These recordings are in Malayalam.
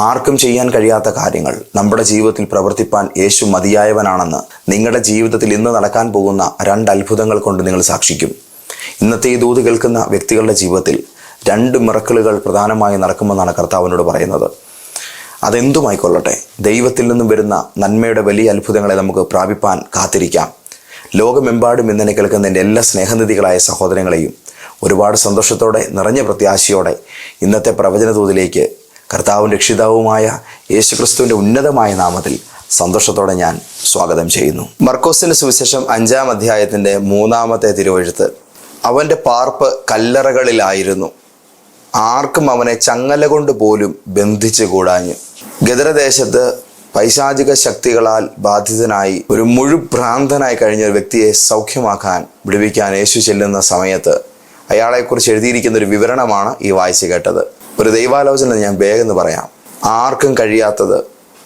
ആർക്കും ചെയ്യാൻ കഴിയാത്ത കാര്യങ്ങൾ നമ്മുടെ ജീവിതത്തിൽ പ്രവർത്തിപ്പാൻ യേശു മതിയായവനാണെന്ന് നിങ്ങളുടെ ജീവിതത്തിൽ ഇന്ന് നടക്കാൻ പോകുന്ന രണ്ട് അത്ഭുതങ്ങൾ കൊണ്ട് നിങ്ങൾ സാക്ഷിക്കും. ഇന്നത്തെ ഈ ദൂത് കേൾക്കുന്ന വ്യക്തികളുടെ ജീവിതത്തിൽ രണ്ട് മിറക്കിളുകൾ പ്രധാനമായി നടക്കുമെന്നാണ് കർത്താവിനോട് പറയുന്നത്. അതെന്തുമായിക്കൊള്ളട്ടെ? ദൈവത്തിൽ നിന്നും വരുന്ന നന്മയുടെ വലിയ അത്ഭുതങ്ങളെ നമുക്ക് പ്രാപിപ്പാൻ കാത്തിരിക്കാം. ലോകമെമ്പാടും ഇന്നലെ കേൾക്കുന്ന എന്റെ എല്ലാ സ്നേഹനിധികളായ സഹോദരങ്ങളെയും ഒരുപാട് സന്തോഷത്തോടെ നിറഞ്ഞ പ്രത്യാശയോടെ ഇന്നത്തെ പ്രവചന ദൂതിലേക്ക് കർത്താവും രക്ഷിതാവുമായ യേശുക്രിസ്തുവിന്റെ ഉന്നതമായ നാമത്തിൽ സന്തോഷത്തോടെ ഞാൻ സ്വാഗതം ചെയ്യുന്നു. മർക്കോസിന് സുവിശേഷം അഞ്ചാം അധ്യായത്തിന്റെ മൂന്നാമത്തെ തിരുവഴുത്ത്. അവന്റെ പാർപ്പ് കല്ലറകളിലായിരുന്നു. ആർക്കും അവനെ ചങ്ങല കൊണ്ട് പോലും ബന്ധിച്ചു കൂടാഞ്ഞു. ഗദരദേശത്ത് പൈശാചിക ശക്തികളാൽ ബാധിതനായി ഒരു മുഴുഭ്രാന്തനായി കഴിഞ്ഞ ഒരു വ്യക്തിയെ സൗഖ്യമാക്കാൻ വിടുവിക്കാൻ യേശു ചെല്ലുന്ന സമയത്ത് അയാളെക്കുറിച്ച് എഴുതിയിരിക്കുന്ന ഒരു വിവരണമാണ് ഈ വായിച്ചു കേട്ടത്. ഒരു ദൈവാലോചന ഞാൻ വേഗം എന്ന് പറയാം. ആർക്കും കഴിയാത്തത്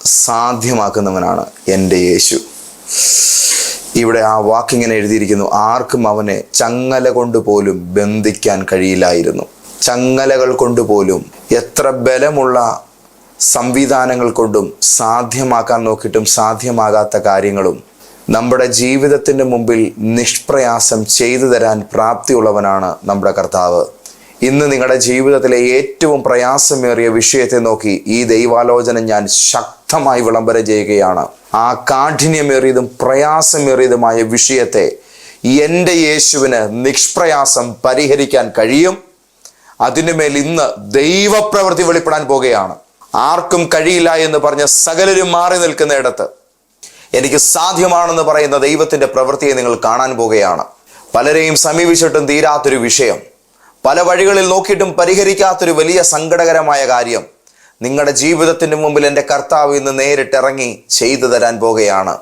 സാധ്യമാക്കുന്നവനാണ് എന്റെ യേശു. ഇവിടെ ആ വാക്കിങ്ങനെ എഴുതിയിരിക്കുന്നു ആർക്കും അവനെ ചങ്ങല കൊണ്ട് പോലും ബന്ധിക്കാൻ കഴിയില്ലായിരുന്നു. ചങ്ങലകൾ കൊണ്ട് പോലും എത്ര ബലമുള്ള സംവിധാനങ്ങൾ കൊണ്ടും സാധ്യമാക്കാൻ നോക്കിയിട്ടും സാധ്യമാകാത്ത കാര്യങ്ങളും നമ്മുടെ ജീവിതത്തിന്റെ മുമ്പിൽ നിഷ്പ്രയാസം ചെയ്തു തരാൻ പ്രാപ്തിയുള്ളവനാണ് നമ്മുടെ കർത്താവ്. ഇന്ന് നിങ്ങളുടെ ജീവിതത്തിലെ ഏറ്റവും പ്രയാസമേറിയ വിഷയത്തെ നോക്കി ഈ ദൈവാലോചന ഞാൻ ശക്തമായി വിളംബരം ചെയ്യുകയാണ്. ആ കാഠിന്യമേറിയതും പ്രയാസമേറിയതുമായ വിഷയത്തെ എന്റെ യേശുവിന് നിഷ്പ്രയാസം പരിഹരിക്കാൻ കഴിയും. അതിനുമേൽ ഇന്ന് ദൈവപ്രവൃത്തി വെളിപ്പെടാൻ പോകുകയാണ്. ആർക്കും കഴിയില്ല എന്ന് പറഞ്ഞ സകലരും മാറി നിൽക്കുന്ന ഇടത്ത് എനിക്ക് സാധ്യമാണെന്ന് പറയുന്ന ദൈവത്തിന്റെ പ്രവൃത്തിയെ നിങ്ങൾ കാണാൻ പോകുകയാണ്. പലരെയും സമീപിച്ചിട്ടും തീരാത്തൊരു വിഷയം. പല വഴികളിൽ നോക്കിയിട്ടും പരിഹരിക്കാത്തൊരു വലിയ സങ്കടകരമായ കാര്യം. നിങ്ങളുടെ ജീവിതത്തിന് മുമ്പിൽ എന്റെ കർത്താവ് ഇന്ന് നേരിട്ടിറങ്ങി ചെയ്തു തരാൻ പോകുകയാണ്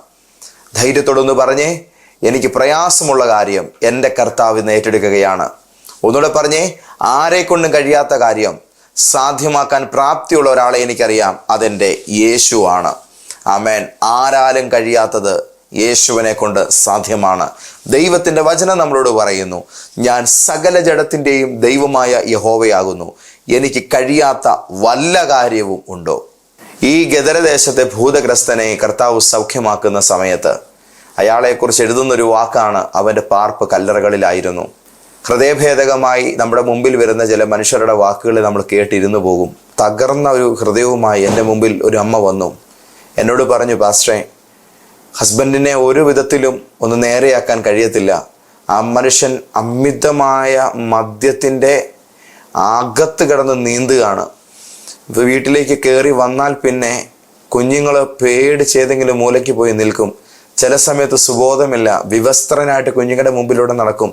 ധൈര്യത്തോടൊന്ന് പറഞ്ഞേ എനിക്ക് പ്രയാസമുള്ള കാര്യം എന്റെ കർത്താവ് ഇന്ന് ഏറ്റെടുക്കുകയാണ്. ഒന്നുകൂടെ പറഞ്ഞേ ആരെക്കൊണ്ടും കഴിയാത്ത കാര്യം സാധ്യമാക്കാൻ പ്രാപ്തിയുള്ള ഒരാളെ എനിക്കറിയാം അതെന്റെ യേശുവാണ്. ആമേൻ. ആരാലും കഴിയാത്തത് യേശുവിനെ കൊണ്ട് സാധ്യമാണ്. ദൈവത്തിന്റെ വചനം നമ്മളോട് പറയുന്നു ഞാൻ സകല ജഡത്തിന്റെയും ദൈവമായ യഹോവയാകുന്നു. എനിക്ക് കഴിയാത്ത വല്ല കാര്യവും ഉണ്ടോ? ഈ ഗദരദേശത്തെ ഭൂതഗ്രസ്തനെ കർത്താവ് സൗഖ്യമാക്കുന്ന സമയത്ത് അയാളെക്കുറിച്ച് എഴുതുന്നൊരു വാക്കാണ് അവന്റെ പാർപ്പ് കല്ലറകളിലായിരുന്നു. ഹൃദയഭേദകമായി നമ്മുടെ മുമ്പിൽ വരുന്ന ചില മനുഷ്യരുടെ വാക്കുകൾ നമ്മൾ കേട്ടിരുന്നു പോകും. തകർന്ന ഒരു ഹൃദയവുമായി എന്റെ മുമ്പിൽ ഒരു അമ്മ വന്നു. എന്നോട് പറഞ്ഞു പാസ്റ്റേ ഹസ്ബൻഡിനെ ഒരു വിധത്തിലും ഒന്ന് നേരെയാക്കാൻ കഴിയത്തില്ല. ആ മനുഷ്യൻ അമിതമായ മദ്യത്തിന്റെ അകത്ത് കിടന്ന് നീന്തുകയാണ്. വീട്ടിലേക്ക് കയറി വന്നാൽ പിന്നെ കുഞ്ഞുങ്ങൾ പേടിച്ച് ഏതെങ്കിലും മൂലയ്ക്ക് പോയി നിൽക്കും. ചില സമയത്ത് സുബോധമില്ല. വിവസ്ത്രനായിട്ട് കുഞ്ഞുങ്ങളുടെ മുമ്പിലൂടെ നടക്കും.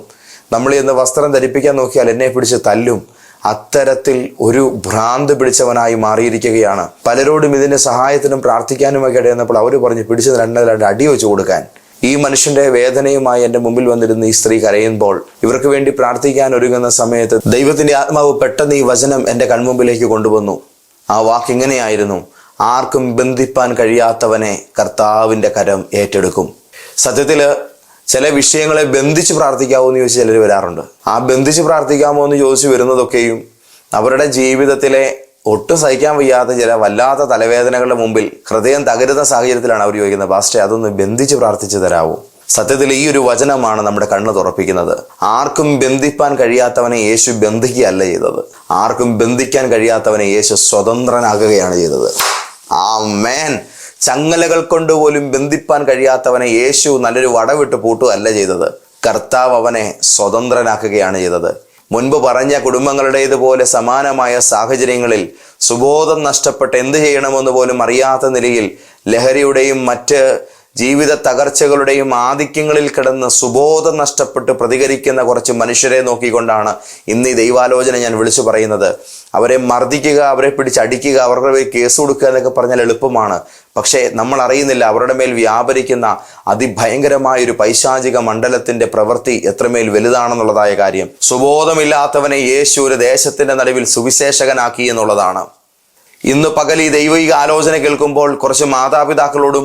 നമ്മൾ ഇന്ന് വസ്ത്രം ധരിപ്പിക്കാൻ നോക്കിയാൽ എന്നെ പിടിച്ച് തല്ലും. അത്തരത്തിൽ ഒരു ഭ്രാന്ത് പിടിച്ചവനായി മാറിയിരിക്കുകയാണ്. പലരോടും ഇതിന്റെ സഹായത്തിനും പ്രാർത്ഥിക്കാനുമൊക്കെ ഇടയെന്നപ്പോൾ അവർ പറഞ്ഞു പിടിച്ച് രണ്ട് രണ്ട് അടി വെച്ച് കൊടുക്കാൻ. ഈ മനുഷ്യന്റെ വേദനയുമായി എന്റെ മുമ്പിൽ വന്നിരുന്ന ഈ സ്ത്രീ കരയുമ്പോൾ ഇവർക്ക് വേണ്ടി പ്രാർത്ഥിക്കാൻ ഒരുങ്ങുന്ന സമയത്ത് ദൈവത്തിന്റെ ആത്മാവ് പെട്ടെന്ന് ഈ വചനം എന്റെ കൺമുമ്പിലേക്ക് കൊണ്ടുവന്നു. ആ വാക്ക് ഇങ്ങനെയായിരുന്നു ആർക്കും ബന്ധിപ്പാൻ കഴിയാത്തവനെ കർത്താവിന്റെ കരം ഏറ്റെടുക്കും. സത്യത്തിൽ ചില വിഷയങ്ങളെ ബന്ധിച്ച് പ്രാർത്ഥിക്കാമോ എന്ന് ചോദിച്ച് ചിലർ വരാറുണ്ട്. ആ ബന്ധിച്ച് പ്രാർത്ഥിക്കാമോ എന്ന് ചോദിച്ച് വരുന്നതൊക്കെയും അവരുടെ ജീവിതത്തിലെ ഒട്ടും സഹിക്കാൻ വയ്യാത്ത ചില വല്ലാത്ത തലവേദനകളുടെ മുമ്പിൽ ഹൃദയം തകരുന്ന സാഹചര്യത്തിലാണ് അവർ ചോദിക്കുന്നത്. പാസ്റ്റേ അതൊന്ന് ബന്ധിച്ച് പ്രാർത്ഥിച്ചു തരാവോ. സത്യത്തിൽ ഈ ഒരു വചനമാണ് നമ്മുടെ കണ്ണ് തുറപ്പിക്കുന്നത്. ആർക്കും ബന്ധിപ്പാൻ കഴിയാത്തവനെ യേശു ബന്ധിക്കുകയല്ല ചെയ്തത്. ആർക്കും ബന്ധിക്കാൻ കഴിയാത്തവനെ യേശു സ്വതന്ത്രനാകുകയാണ് ചെയ്തത്. ആ മേൻ ചങ്ങലകൾ കൊണ്ട് പോലും ബന്ധിപ്പാൻ കഴിയാത്തവനെ യേശു നല്ലൊരു വടവിട്ട് പൂട്ടുകയല്ല ചെയ്തത്. കർത്താവ് അവനെ സ്വതന്ത്രനാക്കുകയാണ് ചെയ്തത്. മുൻപ് പറഞ്ഞ കുടുംബങ്ങളുടേതുപോലെ സമാനമായ സാഹചര്യങ്ങളിൽ സുബോധം നഷ്ടപ്പെട്ട് എന്ത് ചെയ്യണമെന്ന് പോലും അറിയാത്ത നിലയിൽ ലഹരിയുടെയും മറ്റ് ജീവിത തകർച്ചകളുടെയും ആധിക്യങ്ങളിൽ കിടന്ന് സുബോധം നഷ്ടപ്പെട്ട് പ്രതികരിക്കുന്ന കുറച്ച് മനുഷ്യരെ നോക്കിക്കൊണ്ടാണ് ഇന്ന് ഈ ദൈവാലോചന ഞാൻ വിളിച്ചു പറയുന്നത്. അവരെ മർദ്ദിക്കുക അവരെ പിടിച്ചടിക്കുക അവരുടെ കേസ് കൊടുക്കുക എന്നൊക്കെ പറഞ്ഞാൽ എളുപ്പമാണ്. പക്ഷേ നമ്മൾ അറിയുന്നില്ല അവരുടെ മേൽ വ്യാപരിക്കുന്ന അതിഭയങ്കരമായ ഒരു പൈശാചിക മണ്ഡലത്തിന്റെ പ്രവൃത്തി എത്രമേൽ വലുതാണെന്നുള്ളതായ കാര്യം. സുബോധമില്ലാത്തവനെ യേശു ഒരു ദേശത്തിന്റെ നടുവിൽ സുവിശേഷകനാക്കി എന്നുള്ളതാണ്. ഇന്ന് പകൽ ഈ ദൈവിക ആലോചന കേൾക്കുമ്പോൾ കുറച്ച് മാതാപിതാക്കളോടും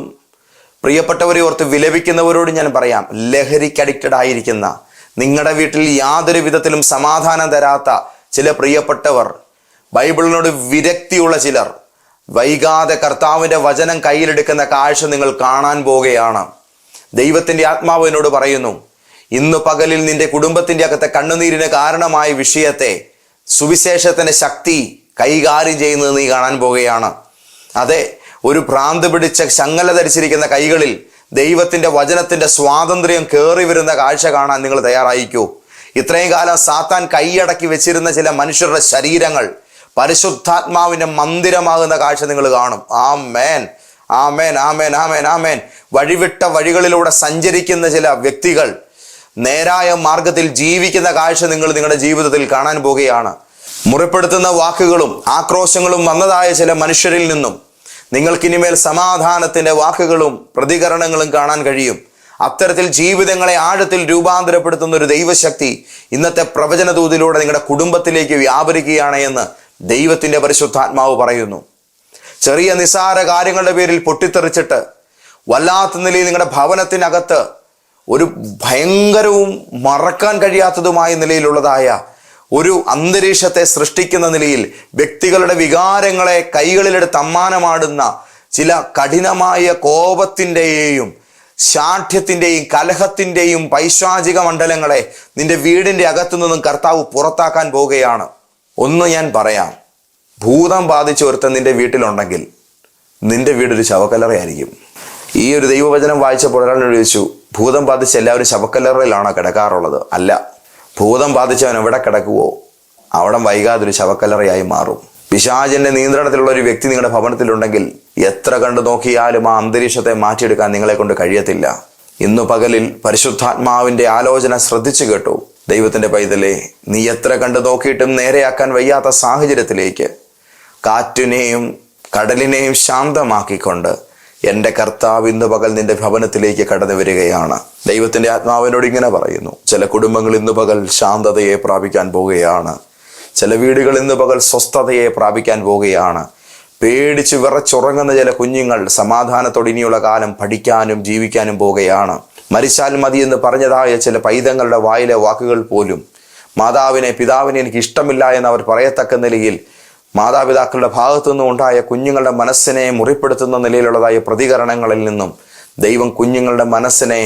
പ്രിയപ്പെട്ടവരെ ഓർത്ത് വിലപിക്കുന്നവരോടും ഞാൻ പറയാം ലഹരിക്ക് അഡിക്റ്റഡ് ആയിരിക്കുന്ന നിങ്ങളുടെ വീട്ടിൽ യാതൊരു വിധത്തിലും സമാധാനം തരാത്ത ചില പ്രിയപ്പെട്ടവർ ബൈബിളിനോട് വിരക്തിയുള്ള ചിലർ വൈകാതെ കർത്താവിന്റെ വചനം കയ്യിലെടുക്കുന്ന കാഴ്ച നിങ്ങൾ കാണാൻ പോകുകയാണ് ദൈവത്തിന്റെ ആത്മാവ് എന്നോട് പറയുന്നു ഇന്ന് പകലിൽ നിന്റെ കുടുംബത്തിന്റെ അകത്തെ കണ്ണുനീരിന് കാരണമായ വിഷയത്തെ സുവിശേഷത്തിന്റെ ശക്തി കൈകാര്യം ചെയ്യുന്നത് നീ കാണാൻ പോവുകയാണ്. അതെ ഒരു ഭ്രാന്ത് പിടിച്ച ചങ്ങല ധരിച്ചിരിക്കുന്ന കൈകളിൽ ദൈവത്തിന്റെ വചനത്തിന്റെ സ്വാതന്ത്ര്യം കയറി വരുന്ന കാഴ്ച കാണാൻ നിങ്ങൾ തയ്യാറായിക്കൂ ഇത്രയും കാലം സാത്താൻ കൈയടക്കി വെച്ചിരുന്ന ചില മനുഷ്യരുടെ ശരീരങ്ങൾ പരിശുദ്ധാത്മാവിന്റെ മന്ദിരമാകുന്ന കാഴ്ച നിങ്ങൾ കാണും. ആ മേൻ ആ മേൻ ആ മേൻ ആ മേൻ ആ മേൻ വഴിവിട്ട വഴികളിലൂടെ സഞ്ചരിക്കുന്ന ചില വ്യക്തികൾ നേരായ മാർഗത്തിൽ ജീവിക്കുന്ന കാഴ്ച നിങ്ങൾ നിങ്ങളുടെ ജീവിതത്തിൽ കാണാൻ പോകുകയാണ്. മുറിപ്പെടുത്തുന്ന വാക്കുകളും ആക്രോശങ്ങളും വന്നതായ ചില മനുഷ്യരിൽ നിന്നും നിങ്ങൾക്കിനിമേൽ സമാധാനത്തിന്റെ വാക്കുകളും പ്രതികരണങ്ങളും കാണാൻ കഴിയും. അത്തരത്തിൽ ജീവിതങ്ങളെ ആഴത്തിൽ രൂപാന്തരപ്പെടുത്തുന്ന ഒരു ദൈവശക്തി ഇന്നത്തെ പ്രവചനദൂതിലൂടെ നിങ്ങളുടെ കുടുംബത്തിലേക്ക് വ്യാപരിക്കുകയാണ് എന്ന് ദൈവത്തിന്റെ പരിശുദ്ധാത്മാവ് പറയുന്നു. ചെറിയ നിസാര കാര്യങ്ങളുടെ പേരിൽ പൊട്ടിത്തെറിച്ചിട്ട് വല്ലാത്ത നിലയിൽ നിങ്ങളുടെ ഭവനത്തിനകത്ത് ഒരു ഭയങ്കരവും മറക്കാൻ കഴിയാത്തതുമായ നിലയിലുള്ളതായ ഒരു അന്തരീക്ഷത്തെ സൃഷ്ടിക്കുന്ന നിലയിൽ വ്യക്തികളുടെ വികാരങ്ങളെ കൈകളിലെടുത്ത് അമ്മാനമാടുന്ന ചില കഠിനമായ കോപത്തിന്റെയും ശാഠ്യത്തിന്റെയും കലഹത്തിന്റെയും പൈശാചിക മണ്ഡലങ്ങളെ നിന്റെ വീടിന്റെ അകത്തു നിന്നും കർത്താവ് പുറത്താക്കാൻ പോവുകയാണ്. ഒന്ന് ഞാൻ പറയാം. ഭൂതം ബാധിച്ച് ഒരുത്തൻ നിന്റെ വീട്ടിലുണ്ടെങ്കിൽ നിന്റെ വീടൊരു ശവക്കല്ലറയായിരിക്കും. ഈ ഒരു ദൈവവചനം വായിച്ചപ്പോൾ ഒരാൾ ചോദിച്ചു ഭൂതം ബാധിച്ച എല്ലാവരും ശവക്കല്ലറയിലാണോ കിടക്കാറുള്ളത്. അല്ല ഭൂതം ബാധിച്ചവൻ എവിടെ കിടക്കുവോ അവിടം വൈകാതെ ഒരു ശവക്കല്ലറയായി മാറും. പിശാചിന്റെ നിയന്ത്രണത്തിലുള്ള ഒരു വ്യക്തി നിങ്ങളുടെ ഭവനത്തിലുണ്ടെങ്കിൽ എത്ര കണ്ടു നോക്കിയാലും ആ അന്തരീക്ഷത്തെ മാറ്റിയെടുക്കാൻ നിങ്ങളെ കൊണ്ട് കഴിയത്തില്ല. ഇന്നു പകലിൽ പരിശുദ്ധാത്മാവിന്റെ ആലോചന ശ്രദ്ധിച്ചു കേട്ടു. ദൈവത്തിന്റെ പൈതലെ നീ എത്ര കണ്ട് നോക്കിയിട്ടും നേരെയാക്കാൻ വയ്യാത്ത സാഹചര്യത്തിലേക്ക് കാറ്റിനെയും കടലിനെയും ശാന്തമാക്കിക്കൊണ്ട് എന്റെ കർത്താവ് ഇന്ന് പകൽ നിന്റെ ഭവനത്തിലേക്ക് കടന്നു വരികയാണ്. ദൈവത്തിന്റെ ആത്മാവിനോട് ഇങ്ങനെ പറയുന്നു ചില കുടുംബങ്ങൾ ഇന്ന് പകൽ ശാന്തതയെ പ്രാപിക്കാൻ പോവുകയാണ്. ചില വീടുകൾ ഇന്ന് പകൽ സ്വസ്ഥതയെ പ്രാപിക്കാൻ പോവുകയാണ്. പേടിച്ച് വിറച്ചുറങ്ങുന്ന ചില കുഞ്ഞുങ്ങൾ സമാധാനത്തോടെ ഇനിയുള്ള കാലം പഠിക്കാനും ജീവിക്കാനും പോവുകയാണ്. മരിച്ചാൽ മതി എന്ന് പറഞ്ഞതായ ചില പൈതങ്ങളുടെ വായിലെ വാക്കുകൾ പോലും. മാതാവിനെ പിതാവിനെ എനിക്ക് ഇഷ്ടമില്ല എന്ന് അവർ പറയത്തക്ക നിലയിൽ മാതാപിതാക്കളുടെ ഭാഗത്തു നിന്നും ഉണ്ടായ കുഞ്ഞുങ്ങളുടെ മനസ്സിനെ മുറിപ്പെടുത്തുന്ന നിലയിലുള്ളതായ പ്രതികരണങ്ങളിൽ നിന്നും ദൈവം കുഞ്ഞുങ്ങളുടെ മനസ്സിനെ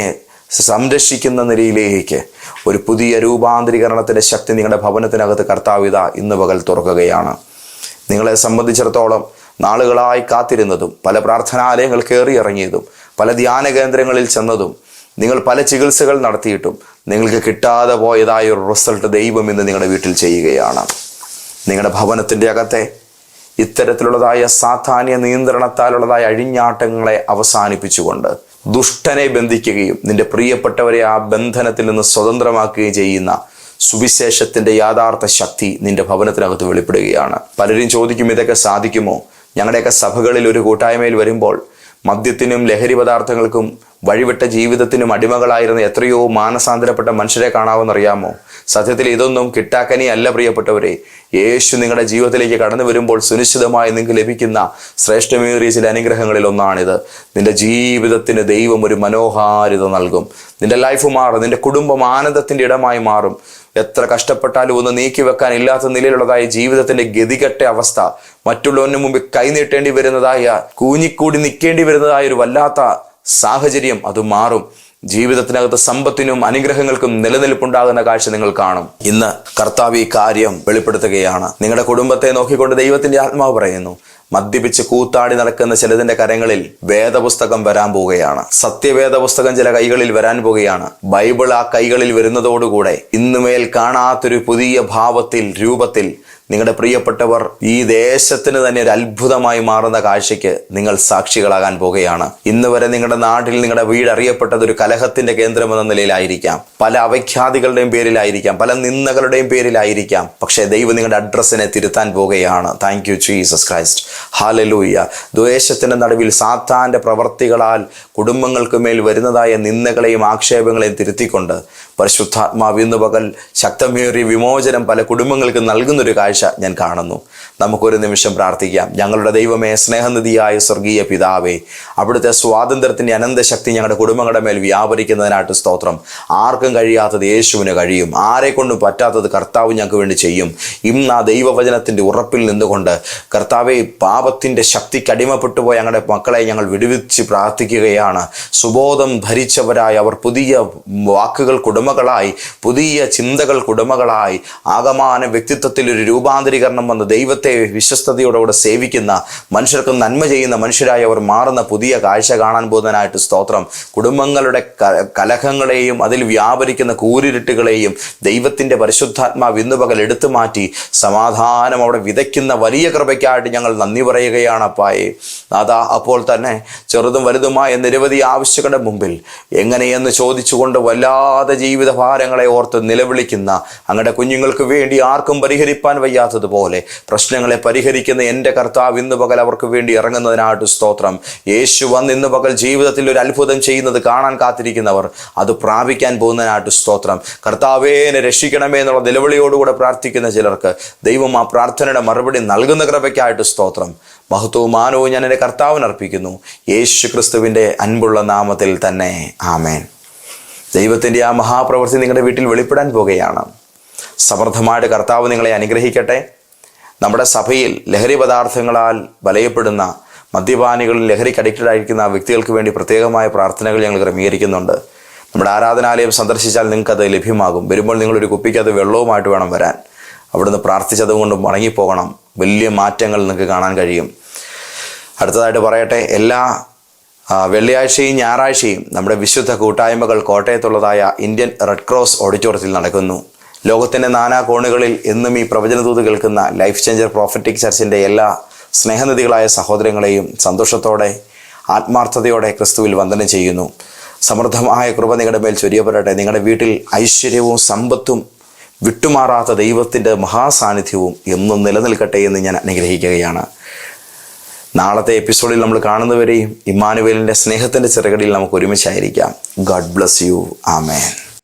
സംരക്ഷിക്കുന്ന നിലയിലേക്ക് ഒരു പുതിയ രൂപാന്തരീകരണത്തിന്റെ ശക്തി നിങ്ങളുടെ ഭവനത്തിനകത്ത് കർത്താവിത ഇന്ന് പകൽ തുറക്കുകയാണ്. നിങ്ങളെ സംബന്ധിച്ചിടത്തോളം നാളുകളായി കാത്തിരുന്നതും പല പ്രാർത്ഥനാലയങ്ങൾ കയറി ഇറങ്ങിയതും പല ധ്യാന കേന്ദ്രങ്ങളിൽ ചെന്നതും നിങ്ങൾ പല ചികിത്സകൾ നടത്തിയിട്ടും നിങ്ങൾക്ക് കിട്ടാതെ പോയതായ ഒരു റിസൾട്ട് ദൈവം ഇന്ന് നിങ്ങളുടെ വീട്ടിൽ ചെയ്യുകയാണ്. നിങ്ങളുടെ ഭവനത്തിന്റെ അകത്തെ ഇത്തരത്തിലുള്ളതായ സാധാന്യ നിയന്ത്രണത്താലുള്ളതായ അഴിഞ്ഞാട്ടങ്ങളെ അവസാനിപ്പിച്ചുകൊണ്ട് ദുഷ്ടനെ ബന്ധിക്കുകയും നിന്റെ പ്രിയപ്പെട്ടവരെ ആ ബന്ധനത്തിൽ നിന്ന് സ്വതന്ത്രമാക്കുകയും ചെയ്യുന്ന സുവിശേഷത്തിന്റെ യാഥാർത്ഥ ശക്തി നിന്റെ ഭവനത്തിനകത്ത് വെളിപ്പെടുകയാണ്. പലരും ചോദിക്കും ഇതൊക്കെ സാധിക്കുമോ? ഞങ്ങളുടെയൊക്കെ സഭകളിൽ ഒരു കൂട്ടായ്മയിൽ വരുമ്പോൾ മദ്യത്തിനും ലഹരി പദാർത്ഥങ്ങൾക്കും വഴിവിട്ട ജീവിതത്തിനും അടിമകളായിരുന്ന എത്രയോ മാനസാന്തരപ്പെട്ട മനുഷ്യരെ കാണാമെന്നറിയാമോ സത്യത്തിൽ ഇതൊന്നും കിട്ടാക്കനി അല്ല പ്രിയപ്പെട്ടവരെ. യേശു നിങ്ങളുടെ ജീവിതത്തിലേക്ക് കടന്നു വരുമ്പോൾ സുനിശ്ചിതമായി നിങ്ങൾക്ക് ലഭിക്കുന്ന ശ്രേഷ്ഠമേറിയ ചില അനുഗ്രഹങ്ങളിൽ ഒന്നാണിത്. നിന്റെ ജീവിതത്തിന് ദൈവം ഒരു മനോഹാരിത നൽകും. നിന്റെ ലൈഫ് മാറും. നിന്റെ കുടുംബം ആനന്ദത്തിന്റെ ഇടമായി മാറും. എത്ര കഷ്ടപ്പെട്ടാലും ഒന്ന് നീക്കി വെക്കാൻ ഇല്ലാത്ത നിലയിലുള്ളതായ ജീവിതത്തിന്റെ ഗതികെട്ട അവസ്ഥ മറ്റുള്ളവന് മുമ്പിൽ കൈനീട്ടേണ്ടി വരുന്നതായ കൂഞ്ഞിക്കൂടി നിൽക്കേണ്ടി വരുന്നതായ ഒരു വല്ലാത്ത സാഹചര്യം അത് മാറും. ജീവിതത്തിനകത്ത് സമ്പത്തിനും അനുഗ്രഹങ്ങൾക്കും നിലനിൽപ്പുണ്ടാകുന്ന കാഴ്ച നിങ്ങൾ കാണും. ഇന്ന് കർത്താവ് ഈ കാര്യം വെളിപ്പെടുത്തുകയാണ്. നിങ്ങളുടെ കുടുംബത്തെ നോക്കിക്കൊണ്ട് ദൈവത്തിന്റെ ആത്മാവ് പറയുന്നു. മദ്യപിച്ച് കൂത്താടി നടക്കുന്ന ചിലതിന്റെ കരങ്ങളിൽ വേദപുസ്തകം വരാൻ പോവുകയാണ്. സത്യവേദ പുസ്തകം ചില കൈകളിൽ വരാൻ പോവുകയാണ്. ബൈബിൾ ആ കൈകളിൽ വരുന്നതോടുകൂടെ ഇന്നുമേൽ കാണാത്തൊരു പുതിയ ഭാവത്തിൽ രൂപത്തിൽ നിങ്ങളുടെ പ്രിയപ്പെട്ടവർ ഈ ദേശത്തിന് തന്നെ ഒരു അത്ഭുതമായി മാറുന്ന കാഴ്ചയ്ക്ക് നിങ്ങൾ സാക്ഷികളാകാൻ പോകുകയാണ്. ഇന്ന് വരെ നിങ്ങളുടെ നാട്ടിൽ നിങ്ങളുടെ വീട് അറിയപ്പെട്ടത് ഒരു കലഹത്തിന്റെ കേന്ദ്രം എന്ന നിലയിലായിരിക്കാം. പല അവഖ്യാതികളുടെയും പേരിലായിരിക്കാം പല നിന്ദകളുടെയും പേരിലായിരിക്കാം. പക്ഷേ ദൈവം നിങ്ങളുടെ അഡ്രസ്സിനെ തിരുത്താൻ പോകുകയാണ്. Thank you Jesus Christ hallelujah ദ്വേഷത്തിന്റെ നടുവിൽ സാത്താന്റെ പ്രവർത്തികളാൽ കുടുംബങ്ങൾക്ക് മേൽ വരുന്നതായ നിന്ദകളെയും ആക്ഷേപങ്ങളെയും തിരുത്തിക്കൊണ്ട് പരിശുദ്ധാത്മാവ് ഇന്ന് പകൽ ശക്തമേറിയ വിമോചനം പല കുടുംബങ്ങൾക്ക് നൽകുന്നൊരു കാഴ്ച ഞാൻ കാണുന്നു. നമുക്കൊരു നിമിഷം പ്രാർത്ഥിക്കാം. ഞങ്ങളുടെ ദൈവമേ സ്നേഹനിധിയായ സ്വർഗീയ പിതാവേ അവിടുത്തെ സ്വാതന്ത്ര്യത്തിന്റെ അനന്തശക്തി ഞങ്ങളുടെ കുടുംബങ്ങളുടെ മേൽ വ്യാപരിക്കുന്നതിനായിട്ട് സ്തോത്രം. ആർക്കും കഴിയാത്തത് യേശുവിന് കഴിയും. ആരെ കൊണ്ടും പറ്റാത്തത് കർത്താവ് ഞങ്ങൾക്ക് വേണ്ടി ചെയ്യും. ഇന്ന് ആ ദൈവവചനത്തിന്റെ ഉറപ്പിൽ നിന്നുകൊണ്ട് കർത്താവെ പാപത്തിന്റെ ശക്തിക്ക് അടിമപ്പെട്ടു പോയ ഞങ്ങളുടെ മക്കളെ ഞങ്ങൾ വിടുവിച്ച് പ്രാർത്ഥിക്കുകയാണ്. സുബോധം ധരിച്ചവരായി അവർ പുതിയ വാക്കുകൾ കുടുമകളായി പുതിയ ചിന്തകൾ കുടുമകളായി ആകമാന വ്യക്തിത്വത്തിൽ ഒരു രൂപാന്തരീകരണം വന്ന് ദൈവത്തെ വിശ്വസ്തയോടുകൂടെ സേവിക്കുന്ന മനുഷ്യർക്ക് നന്മ ചെയ്യുന്ന മനുഷ്യരായി അവർ മാറുന്ന പുതിയ കാഴ്ച കാണാൻ പോകുന്നതിനായിട്ട് സ്തോത്രം. കുടുംബങ്ങളുടെ കലഹങ്ങളെയും അതിൽ വ്യാപരിക്കുന്ന കൂരിരുട്ടുകളെയും ദൈവത്തിന്റെ പരിശുദ്ധാത്മാവ് ഇന്ന് പകൽ എടുത്തു മാറ്റി സമാധാനം അവിടെ വിതയ്ക്കുന്ന വലിയ കൃപയ്ക്കായിട്ട് ഞങ്ങൾ നന്ദി പറയുകയാണ് അപ്പായെ. അതാ അപ്പോൾ തന്നെ ചെറുതും വലുതുമായ നിരവധി ആവശ്യങ്ങളുടെ മുമ്പിൽ എങ്ങനെയെന്ന് ചോദിച്ചുകൊണ്ട് വല്ലാതെ ജീവിതഭാരങ്ങളെ ഓർത്ത് നിലവിളിക്കുന്ന അങ്ങയുടെ കുഞ്ഞുങ്ങൾക്ക് വേണ്ടി ആർക്കും പരിഹരിപ്പാൻ വയ്യാത്തതുപോലെ പ്രശ്നങ്ങളെ പരിഹരിക്കുന്ന എന്റെ കർത്താവ് ഇന്ന് പകൽ അവർക്ക് വേണ്ടി ഇറങ്ങുന്നതിനായിട്ട് സ്തോത്രം. യേശു വന്ന് ഇന്ന് പകൽ ജീവിതത്തിൽ ഒരു അത്ഭുതം ചെയ്യുന്നത് കാണാൻ കാത്തിരിക്കുന്നവർ അത് പ്രാപിക്കാൻ പോകുന്നതിനായിട്ട് സ്തോത്രം. കർത്താവേനെ രക്ഷിക്കണമേ എന്നുള്ള നിലവിളിയോടുകൂടെ പ്രാർത്ഥിക്കുന്ന ചിലർക്ക് ദൈവം ആ പ്രാർത്ഥനയുടെ മറുപടി നൽകുന്ന കൃപയ്ക്കായിട്ട് സ്തോത്രം. മഹത്വവും മാനവും ഞാൻ എന്റെ കർത്താവിന് അർപ്പിക്കുന്നു. യേശു ക്രിസ്തുവിന്റെ അൻപുള്ള നാമത്തിൽ തന്നെ. ആമേൻ. ദൈവത്തിന്റെ ആ മഹാപ്രവൃത്തി നിങ്ങളുടെ വീട്ടിൽ വെളിപ്പെടാൻ പോകുകയാണ്. സമർത്ഥമായിട്ട് കർത്താവ് നിങ്ങളെ അനുഗ്രഹിക്കട്ടെ. നമ്മുടെ സഭയിൽ ലഹരി പദാർത്ഥങ്ങളാൽ വലയപ്പെടുന്ന മദ്യപാനികളിൽ ലഹരിക്ക് അഡിക്റ്റഡ് ആയിരിക്കുന്ന വ്യക്തികൾക്ക് വേണ്ടി പ്രത്യേകമായ പ്രാർത്ഥനകൾ ഞങ്ങൾ ക്രമീകരിക്കുന്നുണ്ട്. നമ്മുടെ ആരാധനാലയം സന്ദർശിച്ചാൽ നിങ്ങൾക്കത് ലഭ്യമാകും. വരുമ്പോൾ നിങ്ങളൊരു കുപ്പിക്കത് വെള്ളവുമായിട്ട് വേണം വരാൻ. അവിടുന്ന് പ്രാർത്ഥിച്ചതുകൊണ്ട് മടങ്ങിപ്പോകണം. വലിയ മാറ്റങ്ങൾ നിങ്ങൾക്ക് കാണാൻ കഴിയും. അടുത്തതായിട്ട് പറയട്ടെ എല്ലാ വെള്ളിയാഴ്ചയും ഞായറാഴ്ചയും നമ്മുടെ വിശുദ്ധ കൂട്ടായ്മകൾ കോട്ടയത്തുള്ളതായ ഇന്ത്യൻ റെഡ് ക്രോസ് ഓഡിറ്റോറിയത്തിൽ നടക്കുന്നു. ലോകത്തിന്റെ നാനാ കോണുകളിൽ എന്നും ഈ പ്രവചനദൂത് കേൾക്കുന്ന ലൈഫ് ചേഞ്ചർ പ്രോഫറ്റിക് ചർച്ചിന്റെ എല്ലാ സ്നേഹനിധികളായ സഹോദരങ്ങളെയും സന്തോഷത്തോടെ ആത്മാർത്ഥതയോടെ ക്രിസ്തുവിൽ വന്ദനം ചെയ്യുന്നു. സമൃദ്ധമായ കൃപ നിങ്ങളുടെ മേൽ ചൊരിയപ്പെടട്ടെ. നിങ്ങളുടെ വീട്ടിൽ ഐശ്വര്യവും സമ്പത്തും വിട്ടുമാറാത്ത ദൈവത്തിന്റെ മഹാസാന്നിധ്യവും എന്നും നിലനിൽക്കട്ടെ എന്ന് ഞാൻ അനുഗ്രഹിക്കുകയാണ്. നാളത്തെ എപ്പിസോഡിൽ നമ്മൾ കാണുന്നവരെയും ഇമ്മാനുവേലിന്റെ സ്നേഹത്തിന്റെ ചിറകടിയിൽ നമുക്ക് ഒരുമിച്ചായിരിക്കാം. God bless you amen